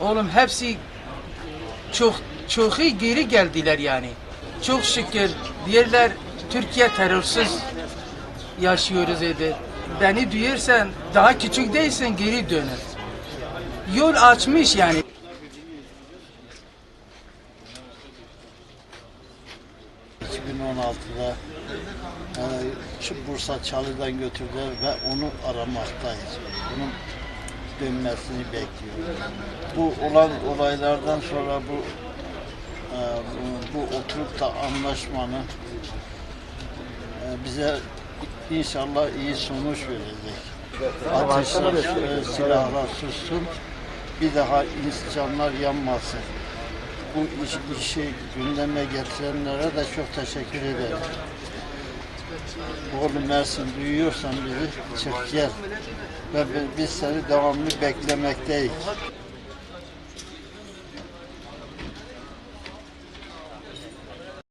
Oğlum hepsi çok çok iyi geri geldiler yani. Çok şükür diyorlar Türkiye terörsüz yaşıyoruz dedi. Beni duyarsan daha küçük değilsen geri dönür. Yol açmış yani. ...2016'da yani şu Bursa Çalı'dan götürdüler ve onu aramaktayız. Bunun dönmesini bekliyoruz. Bu olan olaylardan sonra bu e, bu, oturup da anlaşmanın e, bize inşallah iyi sonuç verecek. Ateşler, e, silahlar sussun. Bir daha insanlar yanmasın. Bu iş, işi gündeme getirenlere de çok teşekkür ederim. Oğlum Mersin duyuyorsan bizi çık gel. Ve bi- biz seni devamlı beklemekteyiz.